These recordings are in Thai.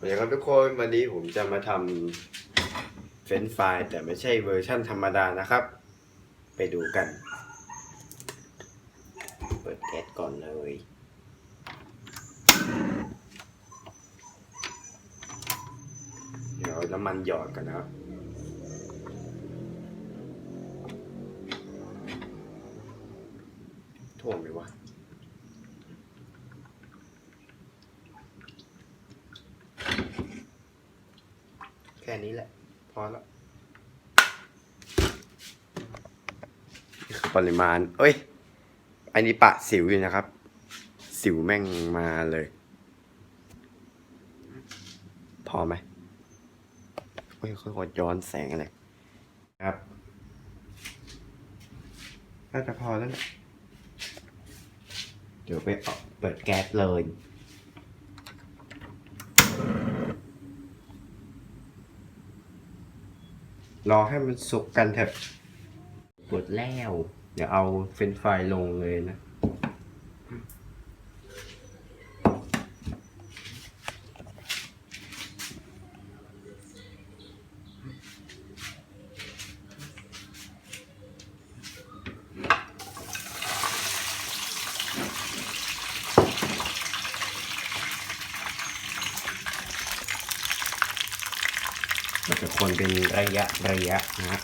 สวัสดีครับทุกคนวันนี้ผมจะมาทำเฟรนช์ฟรายแต่ไม่ใช่เวอร์ชั่นธรรมดานะครับ ไปดูกัน เปิดแก๊สก่อนเลย เดี๋ยวน้ำมันหยอดกันนะครับท่วมไหมวะ ค่นี้แหละ พอแล้วคือปริมาณ เอ้ย อันนี้ปะสิวอยู่นะครับ สิวแม่งมาเลย พอไหมเฮ้ยค่อยๆย้อนแสงอะไรครับ น่าจะพอแล้วเดี๋ยวไปเปิดแก๊สเลย รอให้มันสุกกันเถอะหมดแล้ว เดี๋ยวเอาเฟรนฟรายลงเลยนะ คนเป็นระยะระยะนะฮะ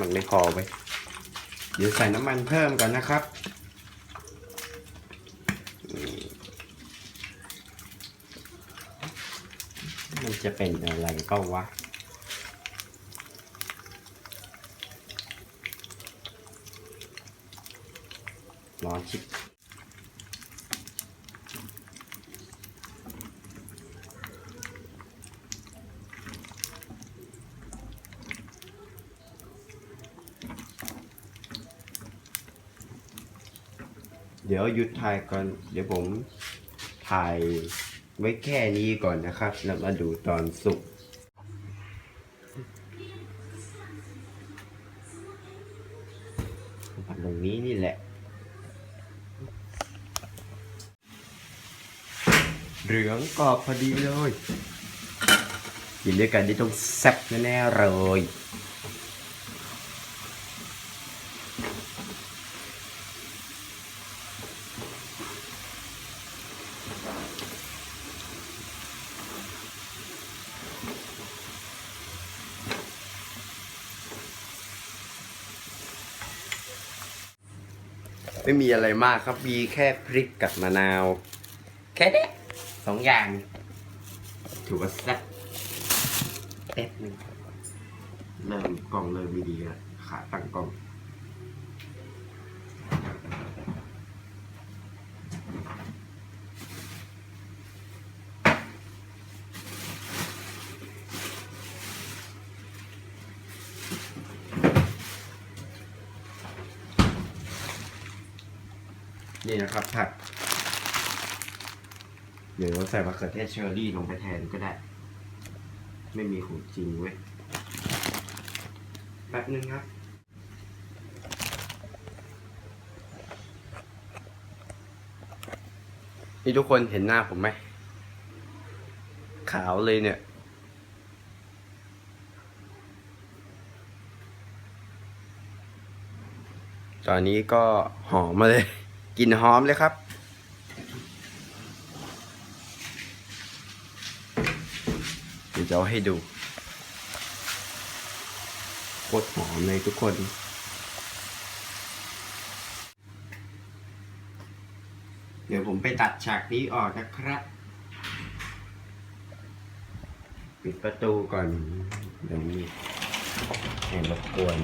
มันไม่พอไปเดี๋ยวใส่น้ำมันเพิ่มก่อนนะครับมันจะเป็นอะไรก็วะร้อนชิบ เดี๋ยวหยุดถ่ายก่อน เดี๋ยวผมถ่ายไว้แค่นี้ก่อนนะครับ แล้วมาดูตอนสุกผัดตรงนี้นี่แหละ เหลืองกรอบพอดีเลย กินด้วยกันนี่ต้องแซ่บแน่ๆเลย ไม่มีอะไรมากครับมีแค่พริกกับมะนาว แค่นี้สองอย่าง ถือว่าแซ่บแป๊บหนึงเริ่มกล้องเริ่มไม่ดีแล้วขาตั้งกล้อง นี่นะครับผักเดี๋ยวใส่มะเขือเทศเชอร์รี่ลงไปแทนก็ได้ ไม่มีของจริงเว้ยแป๊บนึงครับนี่ทุกคนเห็นหน้าผมไหม ขาวเลยเนี่ย ตอนนี้ก็หอมมาเลย กลิ่นหอมเลยครับ เดี๋ยวจะเอาให้ดูโคตรหอมเลยทุกคนเดี๋ยวผมไปตัดฉากนี้ออกนะครับ ปิดประตูก่อนเดี๋ยวนี้แอบรบกวน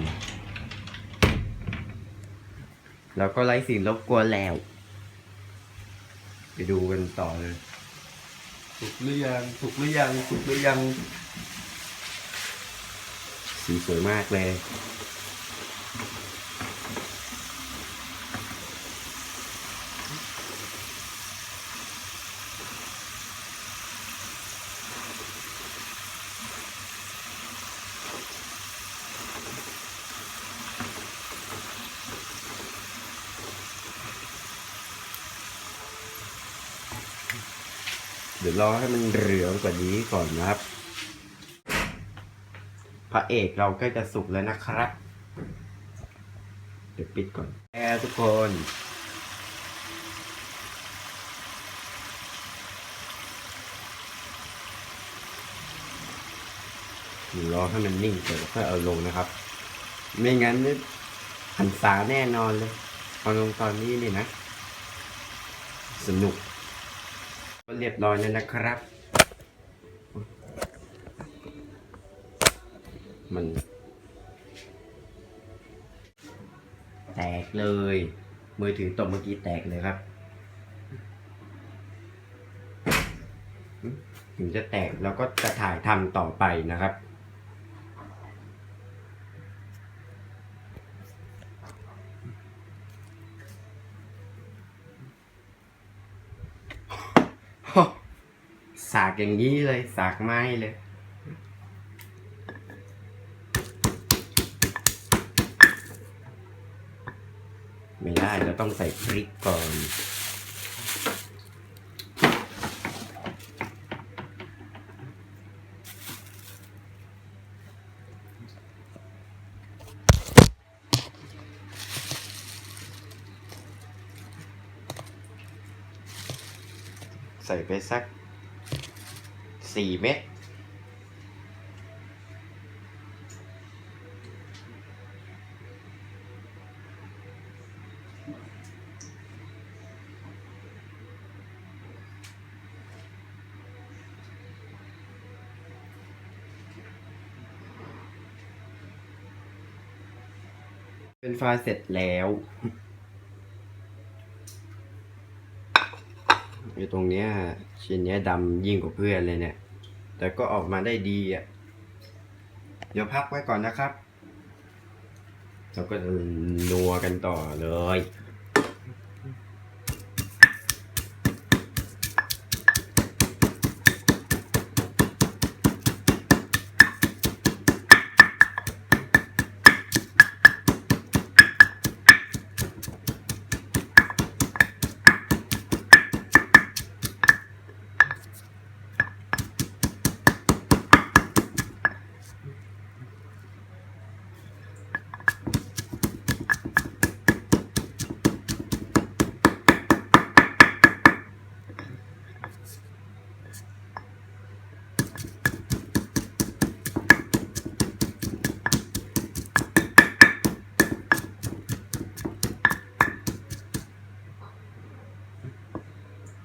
แล้วก็ไล่สิ่งรบกวนแล้ว ไปดูกันต่อเลย สุกหรือยังสุกหรือยังสุกหรือยัง สีสวยมากเลย ดี๋ยวรอให้มันเหลืองกว่านี้ก่อนนะครับ พระเอกเราใกล้จะสุกแล้วนะครับ เดี๋ยวปิดก่อนแอร์ทุกคนรอให้มันนิ่งเสร็จแล้วค่อยเอาลงนะครับ ไม่งั้นหันษาแน่นอนเลย เอาลงตอนนี้นี่นะ สนุก เรียบร้อยแล้วนะครับ มัน แตกเลย มือถือตกเมื่อกี้แตกเลยครับถึงจะแตกเราก็จะถ่ายทำต่อไปนะครับ อย่างนี้เลยสากไม้เลยไม่ได้เราต้องใส่พริกก่อนใส่ไปสัก สี่เม็ดเป็นไฟล์เสร็จแล้วไอ้ตรงเนี้ยชิ้นเนี้ยดำยิ่งกว่าเพื่อนเลยเนี่ย แต่ก็ออกมาได้ดีอะ เดี๋ยวพักไว้ก่อนนะครับเราก็จะนัวกันต่อเลย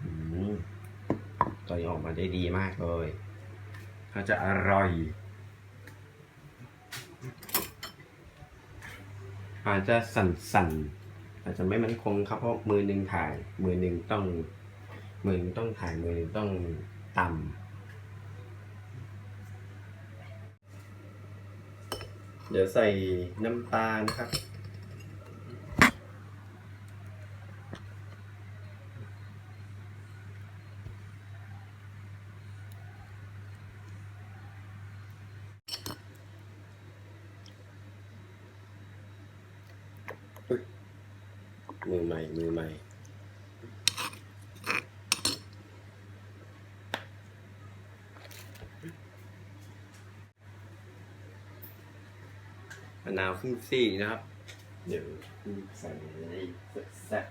อืมตัวนี้ออกมาได้ดีมากเลยเขา จะอร่อยอาจจะสั่นๆ อาจจะไม่มั่นคงครับเพราะมือหนึ่งถ่าย มือหนึ่งต้อง มือหนึ่งต้องถ่ายมือหนึ่งต้องตำเดี๋ยวใส่น้ำตาลนะครับ มือใหม่ มือใหม่ มะนาวครึ่งซี่นะครับ เดี๋ยวใส่ในแซ่บ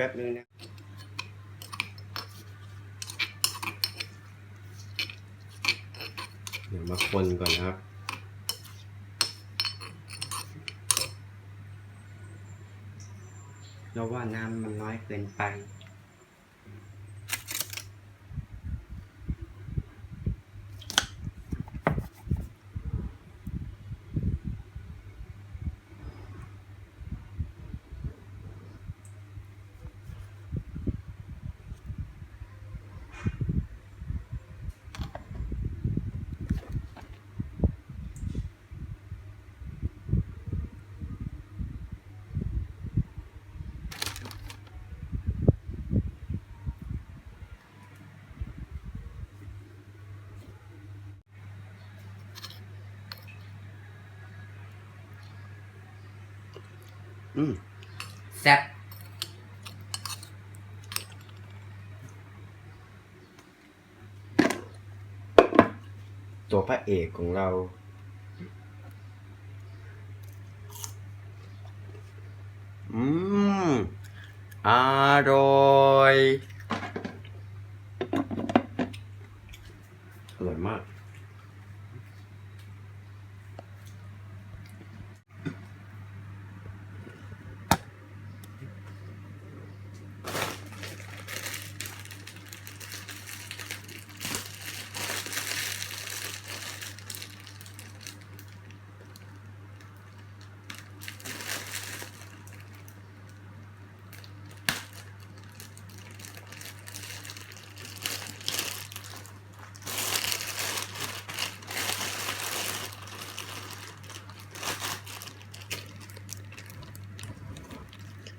ป๊บนึงนะเดี๋ยวมาคนก่อนนะครับเราว่าน้ำมันน้อยเกินไป แซ่บตัวพระเอกของเรา อืม อร่อย อร่อยมาก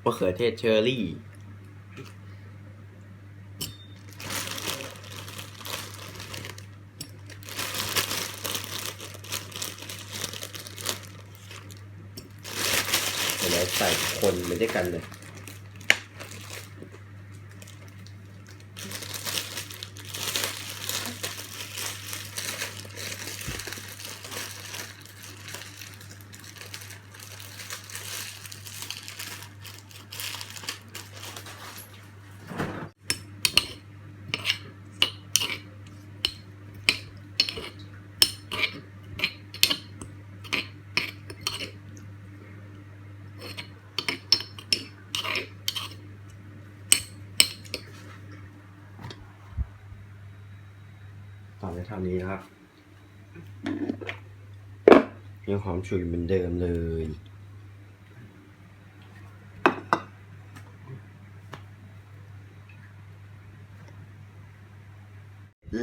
มะเขือเทศเชอร์รี่ เดี๋ยวเราใส่คนไปด้วยกันเลย ตอนนี้เท่านี้นะครับ ยัง หอมฉุยเหมือนเดิมเลย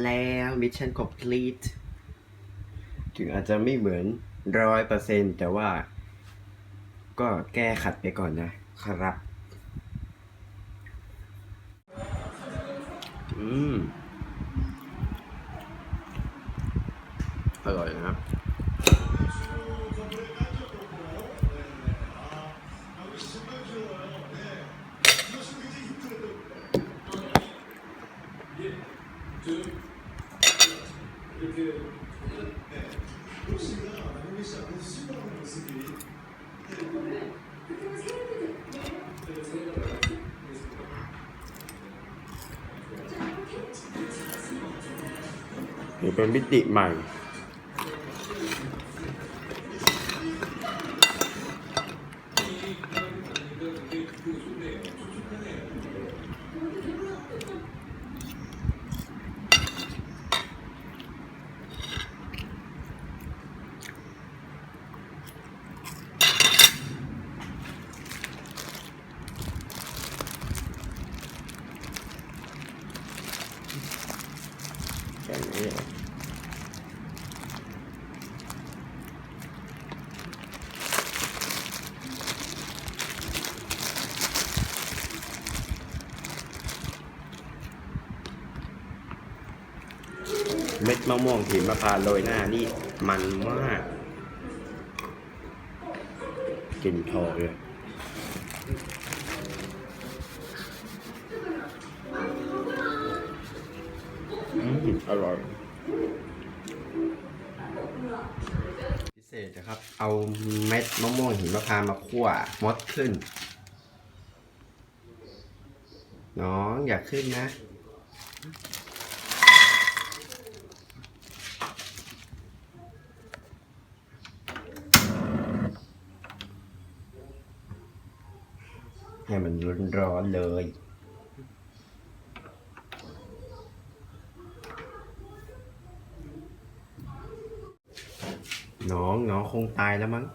แล้วมิชชั่น complete ถึงอาจจะไม่เหมือนร้อยเปอร์เซ็นแต่ว่าก็แก้ขัดไปก่อนนะครับ เป็นมิติใหม่ ม็ดมะม่วงหิมพานต์โรยหน้านี่มันมากกินทอเลยอร่อย พิเศษนะครับ เอาเม็ดมะม่วงหิมพานต์มาคั่วมดขึ้น น้องอยากขึ้นนะ ให้มันร้อนๆเลย น้องน้องคงตายแล้วมั้ง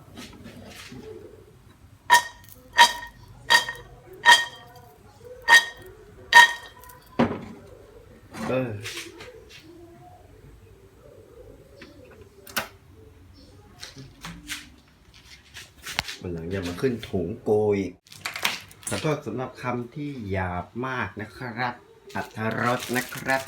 เออวันหลังอย่ามาขึ้นถุงโกยอีก ขอโทษสำหรับคำที่หยาบมากนะครับ อัธรสนะครับ